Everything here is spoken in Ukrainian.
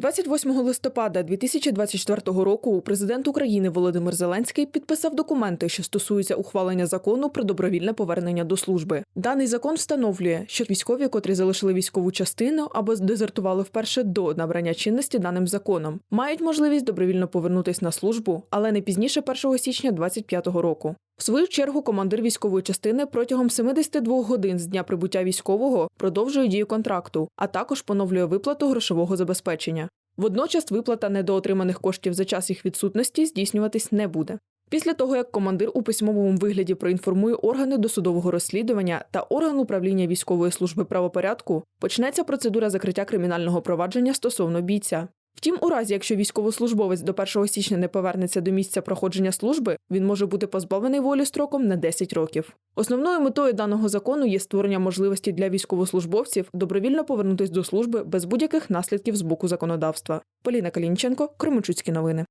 28 листопада 2024 року президент України Володимир Зеленський підписав документи, що стосуються ухвалення закону про добровільне повернення до служби. Даний закон встановлює, що військові, котрі залишили військову частину або дезертували вперше до набрання чинності даним законом, мають можливість добровільно повернутись на службу, але не пізніше 1 січня 2025 року. В свою чергу командир військової частини протягом 72 годин з дня прибуття військового продовжує дію контракту, а також поновлює виплату грошового забезпечення. Водночас виплата недоотриманих коштів за час їх відсутності здійснюватись не буде. Після того, як командир у письмовому вигляді проінформує органи досудового розслідування та орган управління військової служби правопорядку, почнеться процедура закриття кримінального провадження стосовно бійця. Втім, у разі, якщо військовослужбовець до 1 січня не повернеться до місця проходження служби, він може бути позбавлений волі строком на 10 років. Основною метою даного закону є створення можливості для військовослужбовців добровільно повернутись до служби без будь-яких наслідків з боку законодавства. Поліна Калінченко, Кременчуцькі новини.